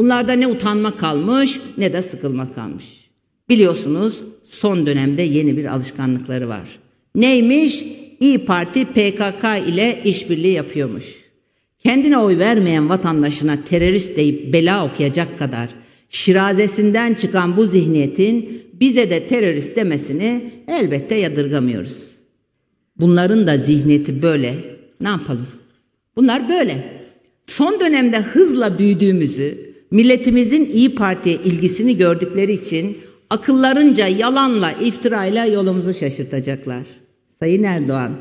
Bunlarda ne utanma kalmış ne de sıkılma kalmış. Biliyorsunuz son dönemde yeni bir alışkanlıkları var. Neymiş? İyi Parti PKK ile işbirliği yapıyormuş. Kendine oy vermeyen vatandaşına terörist deyip bela okuyacak kadar şirazesinden çıkan bu zihniyetin bize de terörist demesini elbette yadırgamıyoruz. Bunların da zihniyeti böyle. Ne yapalım? Bunlar böyle. Son dönemde hızla büyüdüğümüzü, milletimizin İyi Parti'ye ilgisini gördükleri için akıllarınca yalanla, iftirayla yolumuzu şaşırtacaklar. Sayın Erdoğan,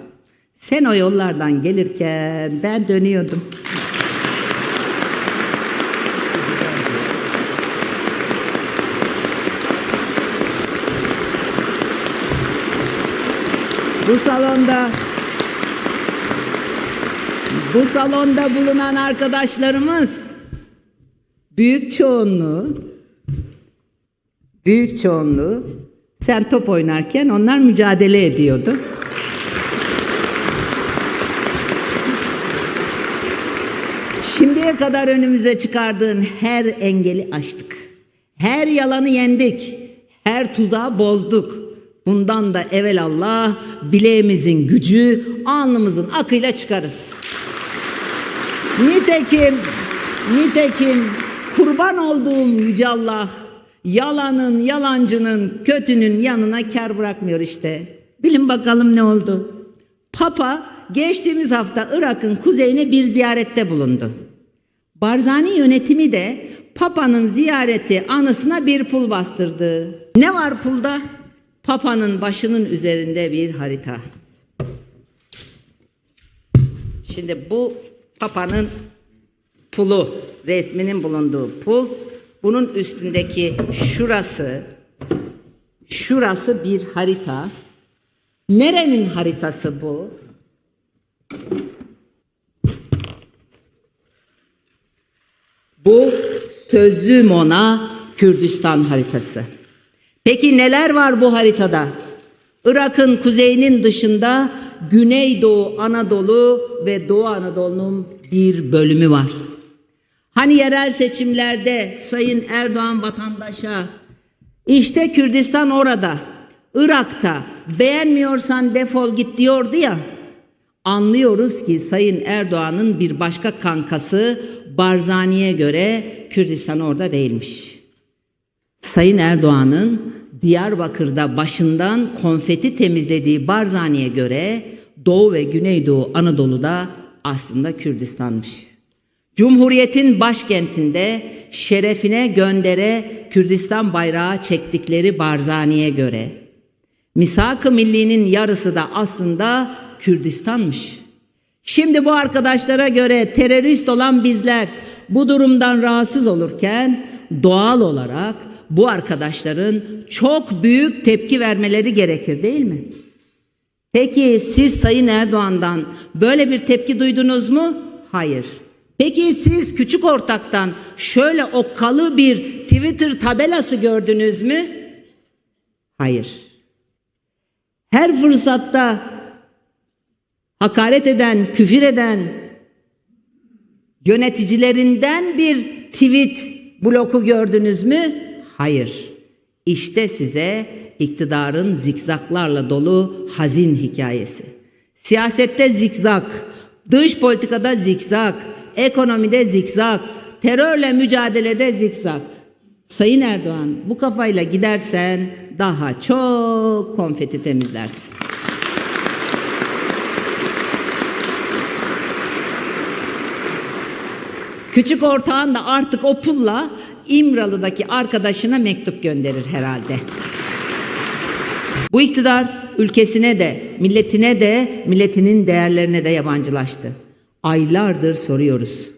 sen o yollardan gelirken ben dönüyordum. Bu salonda bu salonda bulunan arkadaşlarımız büyük çoğunluğu büyük çoğunluğu sen top oynarken onlar mücadele ediyordu. Şimdiye kadar önümüze çıkardığın her engeli aştık. Her yalanı yendik. Her tuzağı bozduk. Bundan da evelallah bileğimizin gücü, alnımızın akıyla çıkarız. Nitekim, nitekim kurban olduğum Yüce Allah yalanın, yalancının, kötünün yanına kar bırakmıyor işte. Bilin bakalım ne oldu? Papa geçtiğimiz hafta Irak'ın kuzeyine bir ziyarette bulundu. Barzani yönetimi de Papa'nın ziyareti anısına bir pul bastırdı. Ne var pulda? Papa'nın başının üzerinde bir harita. Şimdi bu Papa'nın pulu, resminin bulunduğu pul. Bunun üstündeki şurası, şurası bir harita. Nerenin haritası bu? Bu sözüm ona Kürdistan haritası. Peki neler var bu haritada? Irak'ın kuzeyinin dışında Güneydoğu Anadolu ve Doğu Anadolu'nun bir bölümü var. Hani yerel seçimlerde Sayın Erdoğan vatandaşa işte Kürdistan orada, Irak'ta beğenmiyorsan defol git diyordu ya. Anlıyoruz ki Sayın Erdoğan'ın bir başka kankası Barzani'ye göre Kürdistan orada değilmiş. Sayın Erdoğan'ın Diyarbakır'da başından konfeti temizlediği Barzani'ye göre Doğu ve Güneydoğu Anadolu'da aslında Kürdistan'mış. Cumhuriyetin başkentinde şerefine göndere Kürdistan bayrağı çektikleri Barzani'ye göre Misak-ı Milli'nin yarısı da aslında Kürdistan'mış. Şimdi bu arkadaşlara göre terörist olan bizler bu durumdan rahatsız olurken doğal olarak bu arkadaşların çok büyük tepki vermeleri gerekir değil mi? Peki siz Sayın Erdoğan'dan böyle bir tepki duydunuz mu? Hayır. Peki siz küçük ortaktan şöyle okkalı bir Twitter tabelası gördünüz mü? Hayır. Her fırsatta hakaret eden, küfür eden yöneticilerinden bir tweet bloku gördünüz mü? Hayır. İşte size iktidarın zikzaklarla dolu hazin hikayesi. Siyasette zikzak, dış politikada zikzak, ekonomide zikzak, terörle mücadelede zikzak. Sayın Erdoğan bu kafayla gidersen daha çok konfeti temizlersin. Küçük ortağın da artık o pulla İmralı'daki arkadaşına mektup gönderir herhalde. Bu iktidar ülkesine de, milletine de, milletinin değerlerine de yabancılaştı. Aylardır soruyoruz.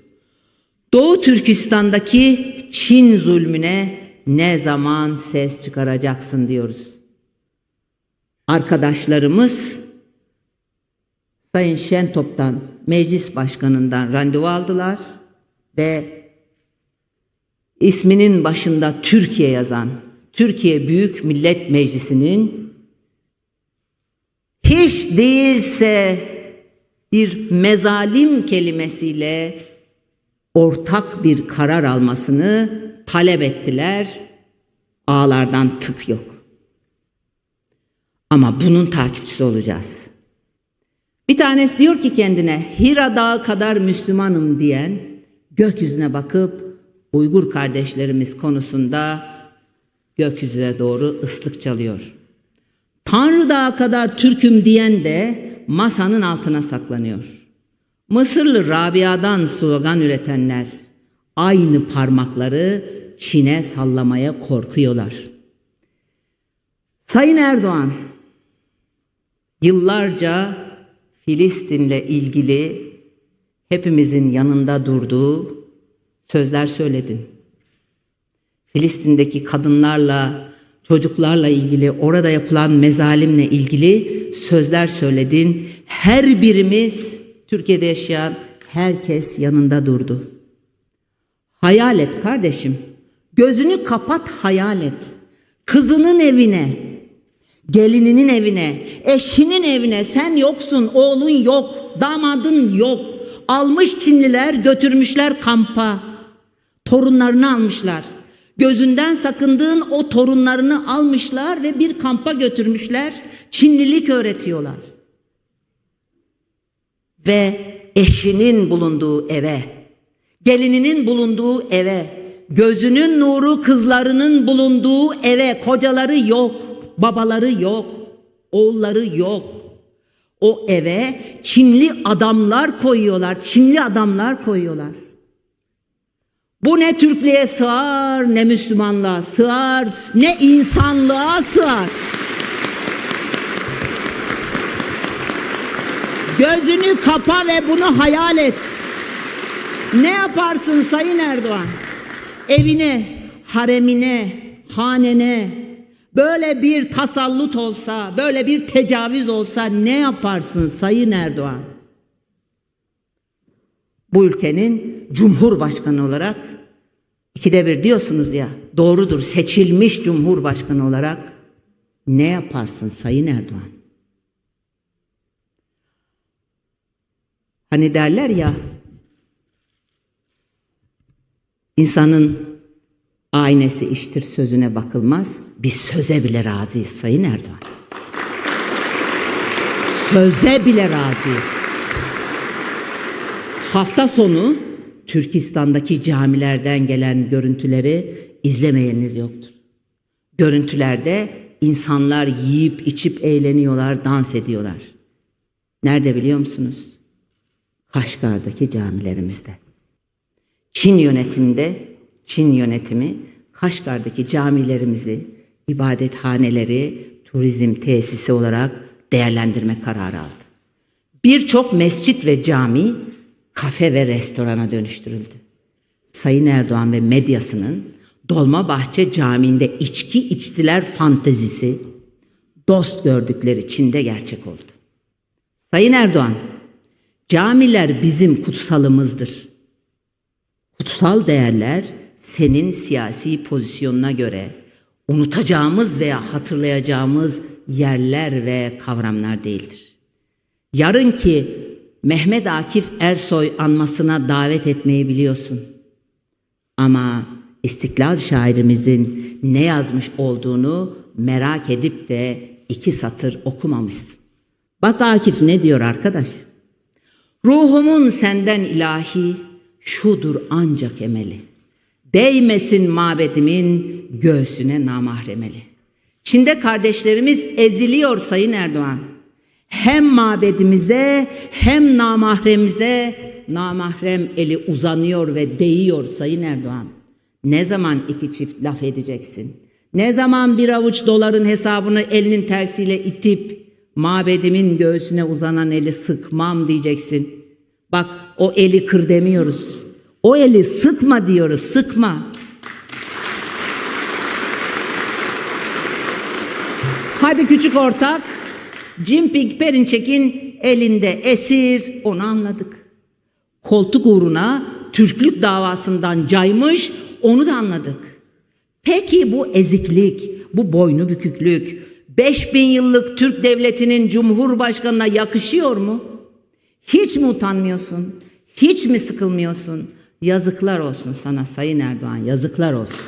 Doğu Türkistan'daki Çin zulmüne ne zaman ses çıkaracaksın diyoruz. Arkadaşlarımız Sayın Şentop'tan, meclis başkanından randevu aldılar ve isminin başında Türkiye yazan Türkiye Büyük Millet Meclisi'nin hiç değilse bir mezalim kelimesiyle ortak bir karar almasını talep ettiler. Ağlardan tık yok. Ama bunun takipçisi olacağız. Bir tanesi diyor ki kendine Hira Dağı kadar Müslümanım diyen gökyüzüne bakıp Uygur kardeşlerimiz konusunda gökyüzüne doğru ıslık çalıyor. Tanrı Dağı kadar Türk'üm diyen de masanın altına saklanıyor. Mısırlı Rabia'dan slogan üretenler aynı parmakları Çin'e sallamaya korkuyorlar. Sayın Erdoğan, yıllarca Filistin'le ilgili hepimizin yanında durduğu sözler söyledin. Filistin'deki kadınlarla, çocuklarla ilgili, orada yapılan mezalimle ilgili sözler söyledin. Her birimiz, Türkiye'de yaşayan herkes yanında durdu. Hayal et kardeşim. Gözünü kapat hayal et. Kızının evine, gelininin evine, eşinin evine sen yoksun, oğlun yok, damadın yok. Almış Çinliler götürmüşler kampa. Torunlarını almışlar. Gözünden sakındığın o torunlarını almışlar ve bir kampa götürmüşler. Çinlilik öğretiyorlar. Ve eşinin bulunduğu eve, gelininin bulunduğu eve, gözünün nuru kızlarının bulunduğu eve kocaları yok, babaları yok, oğulları yok. O eve Çinli adamlar koyuyorlar, Çinli adamlar koyuyorlar. Bu ne Türklüğe sığar, ne Müslümanlığa sığar, ne insanlığa sığar. Gözünü kapa ve bunu hayal et. Ne yaparsın Sayın Erdoğan? Evine, haremine, hanene böyle bir tasallut olsa, böyle bir tecavüz olsa ne yaparsın Sayın Erdoğan? Bu ülkenin cumhurbaşkanı olarak ikide bir diyorsunuz ya doğrudur seçilmiş cumhurbaşkanı olarak ne yaparsın Sayın Erdoğan? Hani derler ya insanın aynesi iştir sözüne bakılmaz. Biz söze bile razıyız Sayın Erdoğan. Söze bile razıyız. Hafta sonu Türkistan'daki camilerden gelen görüntüleri izlemeyeniniz yoktur. Görüntülerde insanlar yiyip içip eğleniyorlar, dans ediyorlar. Nerede biliyor musunuz? Kaşgar'daki camilerimizde. Çin yönetiminde, Çin yönetimi Kaşgar'daki camilerimizi, ibadethaneleri turizm tesisi olarak değerlendirme kararı aldı. Birçok mescit ve cami kafe ve restorana dönüştürüldü. Sayın Erdoğan ve medyasının Dolmabahçe Camii'nde içki içtiler fantezisi dost gördükleri Çin'de gerçek oldu. Sayın Erdoğan, camiler bizim kutsalımızdır. Kutsal değerler senin siyasi pozisyonuna göre unutacağımız veya hatırlayacağımız yerler ve kavramlar değildir. Yarınki Mehmet Akif Ersoy anmasına davet etmeyi biliyorsun. Ama İstiklal şairimizin ne yazmış olduğunu merak edip de iki satır okumamışsın. Bak Akif ne diyor arkadaş? Ruhumun senden ilahi şudur ancak emeli. Değmesin mabedimin göğsüne namahremeli. Çin'de kardeşlerimiz eziliyor Sayın Erdoğan. Hem mabedimize hem namahremize namahrem eli uzanıyor ve değiyor Sayın Erdoğan. Ne zaman iki çift laf edeceksin? Ne zaman bir avuç doların hesabını elinin tersiyle itip mabedimin göğsüne uzanan eli sıkmam diyeceksin. Bak o eli kır demiyoruz. O eli sıkma diyoruz, sıkma. Hadi küçük ortak, Jinping Perinçek'in elinde esir, onu anladık. Koltuk uğruna Türklük davasından caymış, onu da anladık. Peki bu eziklik, bu boynu büküklük, 5000 yıllık Türk devletinin cumhurbaşkanına yakışıyor mu? Hiç mi utanmıyorsun? Hiç mi sıkılmıyorsun? Yazıklar olsun sana Sayın Erdoğan, yazıklar olsun.